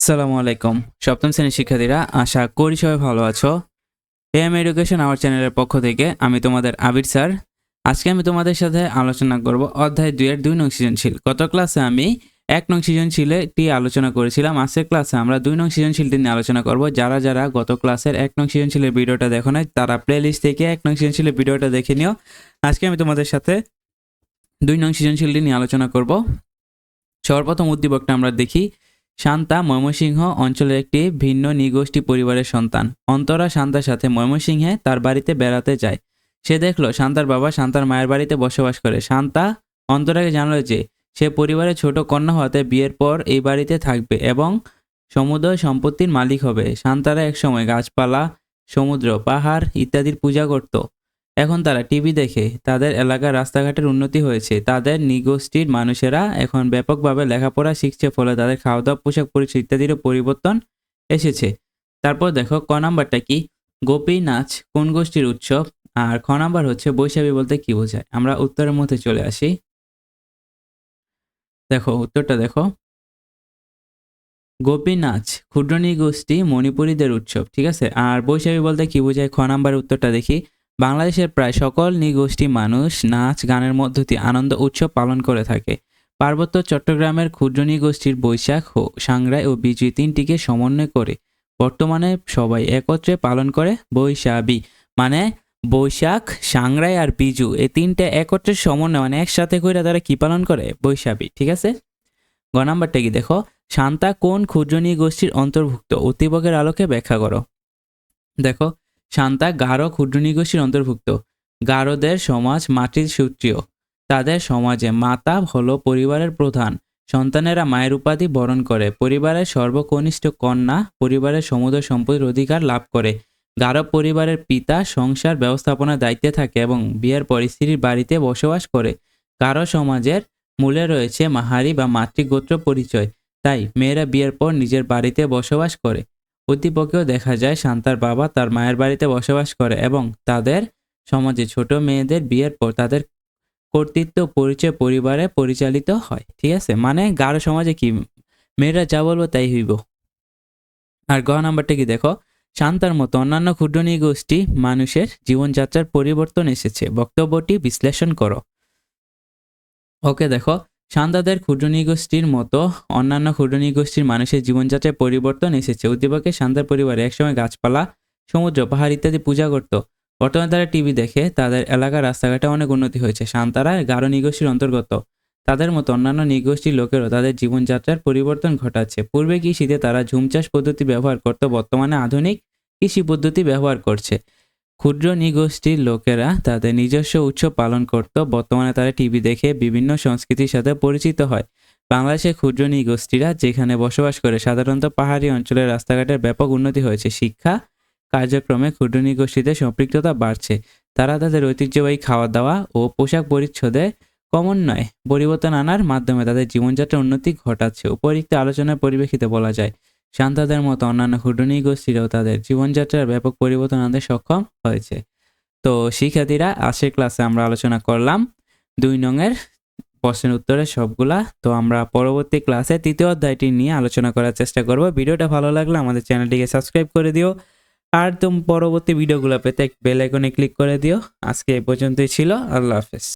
আসসালামু আলাইকুম। সপ্তম শ্রেণির শিক্ষার্থীরা, আশা করি সবাই ভালো আছো। এম এডুকেশন আওয়ার চ্যানেলের পক্ষ থেকে আমি তোমাদের আবির স্যার। আজকে আমি তোমাদের সাথে আলোচনা করব অধ্যায় দুইয়ের দুই নং সৃজনশীল। গত ক্লাসে আমি এক নং সৃজনশীলটি আলোচনা করেছিলাম। আজকের ক্লাসে আমরা দুই নং সৃজনশীলটি নিয়ে আলোচনা করব। যারা যারা গত ক্লাসের এক নং সৃজনশীলের ভিডিওটা দেখো নাই, তারা প্লেলিস্ট থেকে এক নং সৃজনশীলের ভিডিওটা দেখে নিও। আজকে আমি তোমাদের সাথে দুই নং সৃজনশীলটি নিয়ে আলোচনা করব। সর্বপ্রথম উদ্দীপকটা আমরা দেখি। শান্তা ময়মনসিংহ অঞ্চলের একটি ভিন্ন নিগোষ্ঠী পরিবারের সন্তান। অন্তরা শান্তার সাথে ময়মনসিংহে তার বাড়িতে বেড়াতে যায়। সে দেখল শান্তার বাবা শান্তার মায়ের বাড়িতে বসবাস করে। শান্তা অন্তরাকে জানালো যে, সে পরিবারের ছোট কন্যা হতে বিয়ের পর এই বাড়িতে থাকবে এবং সমুদয় সম্পত্তির মালিক হবে। শান্তারা একসময় গাছপালা, সমুদ্র, পাহাড় ইত্যাদির পূজা করত। এখন তারা টিভি দেখে তাদের এলাকার রাস্তাঘাটের উন্নতি হয়েছে। তাদের নিগোষ্ঠীর মানুষেরা এখন ব্যাপকভাবে লেখাপড়া শিখছে ফলে তাদের খাওয়া দাওয়া পোশাক পরিচয় ইত্যাদিরও পরিবর্তন এসেছে। তারপর দেখো, ক নাম্বারটা কি? গোপী নাচ কোন গোষ্ঠীর উৎসব? আর খ নাম্বার হচ্ছে বৈশাখী বলতে কি বোঝায়? আমরা উত্তরের মধ্যে চলে আসি। দেখো, উত্তরটা দেখো। গোপী নাচ ক্ষুদ্র নৃগোষ্ঠী মণিপুরীদের উৎসব, ঠিক আছে? আর বৈশাখী বলতে কি বোঝায়? খ নাম্বারের উত্তরটা দেখি। বাংলাদেশের প্রায় সকল নৃগোষ্ঠী মানুষ নাচ, গানের মধ্য দিয়ে আনন্দ উৎসব পালন করে থাকে। পার্বত্য চট্টগ্রামের ক্ষুদ্র নৃগোষ্ঠীর বৈশাখ সাংরাই ও বিজয় তিনটিকে সমন্বয় করে বর্তমানে সবাই একত্রে পালন করে বৈশাখী। মানে বৈশাখ সাংরাই আর বিজু এই তিনটে একত্রে সমন্বয় মানে একসাথে করে তারা কি পালন করে? বৈশাখী, ঠিক আছে? গ নাম্বারটা কি দেখো? শান্তা কোন ক্ষুদ্র নৃগোষ্ঠীর অন্তর্ভুক্ত? উদ্দীপকের আলোকে ব্যাখ্যা করো। দেখো শান্তা গারো ক্ষুদ্র নৃগোষ্ঠীর অন্তর্ভুক্ত। গারোদের সমাজ মাটির সূত্রীয়। তাদের সমাজে মাতা হলো পরিবারের প্রধান। সন্তানেরা মায়ের উপাধি বরণ করে। পরিবারের সর্বকনিষ্ঠ কন্যা পরিবারের সমুদয় সম্পদের অধিকার লাভ করে। গারো পরিবারের পিতা সংসার ব্যবস্থাপনার দায়িত্বে থাকে এবং বিয়ের পর স্ত্রীর বাড়িতে বসবাস করে। গারো সমাজের মূলে রয়েছে মাহারি বা মাতৃগোত্র পরিচয়। তাই মেয়েরা বিয়ের পর নিজের বাড়িতে বসবাস করে। উদ্দীপকেও দেখা যায়, শান্তার বাবা তার মায়ের বাড়িতে বসবাস করে এবং তাদের সমাজে ছোট মেয়েদের বিয়ের পর তাদের কর্তৃত্ব, পরিচয়, পরিবারে পরিচালিত হয়। ঠিক আছে? মানে গাঢ় সমাজে কি? মেয়েরা যা বলব তাই হইব। আর গ নাম্বারটা কি দেখো? শান্তার মতো অন্যান্য ক্ষুদ্র গোষ্ঠী মানুষের জীবনযাত্রার পরিবর্তন এসেছে। বক্তব্যটি বিশ্লেষণ করো। ওকে, দেখো। শান্তাদের ক্ষুদ্র নৃগোষ্ঠীর মতো অন্যান্য ক্ষুদ্র নৃগোষ্ঠীর মানুষের জীবনযাত্রায় পরিবর্তন এসেছে। উদ্দীপকে শান্তার পরিবারে একসময় গাছপালা, সমুদ্র, পাহাড় ইত্যাদি পূজা করত। বর্তমানে তারা টিভি দেখে তাদের এলাকার রাস্তাঘাটে অনেক উন্নতি হয়েছে। সান্তারা গাঢ় নৃগোষ্ঠীর অন্তর্গত। তাদের মতো অন্যান্য নৃগোষ্ঠীর লোকেরও তাদের জীবনযাত্রার পরিবর্তন ঘটাচ্ছে। পূর্বে কৃষিতে তারা ঝুম চাষ পদ্ধতি ব্যবহার করত, বর্তমানে আধুনিক কৃষি পদ্ধতি ব্যবহার করছে। ক্ষুদ্র নৃগোষ্ঠীর লোকেরা তাদের নিজস্ব উৎসব পালন করত। বর্তমানে তারা টিভি দেখে বিভিন্ন সংস্কৃতির সাথে পরিচিত হয়। বাংলাদেশের ক্ষুদ্র নৃগোষ্ঠীরা যেখানে বসবাস করে, সাধারণত পাহাড়ি অঞ্চলের রাস্তাঘাটের ব্যাপক উন্নতি হয়েছে। শিক্ষা কার্যক্রমে ক্ষুদ্র নৃগোষ্ঠীদের সম্পৃক্ততা বাড়ছে। তারা তাদের ঐতিহ্যবাহী খাওয়া দাওয়া ও পোশাক পরিচ্ছদে নয় পরিবর্তন আনার মাধ্যমে তাদের জীবনযাত্রার উন্নতি ঘটাচ্ছে। উপরিক্ত আলোচনার পরিপ্রেক্ষিতে বলা যায় শান্তাদের মতো অন্যান্য ক্ষুদ্র নৃগোষ্ঠীরাও তাদের জীবনযাত্রার ব্যাপক পরিবর্তন আনতে সক্ষম হয়েছে। তো শিক্ষার্থীরা, আজকের ক্লাসে আমরা আলোচনা করলাম দুই নংয়ের প্রশ্নের উত্তরে সবগুলা। তো আমরা পরবর্তী ক্লাসে তৃতীয় অধ্যায়টি নিয়ে আলোচনা করার চেষ্টা করব। ভিডিওটা ভালো লাগলে আমাদের চ্যানেলটিকে সাবস্ক্রাইব করে দিও। আর তুমি পরবর্তী ভিডিওগুলো পেতে বেল আইকনে ক্লিক করে দিও। আজকে এই পর্যন্তই ছিল। আল্লাহ হাফেজ।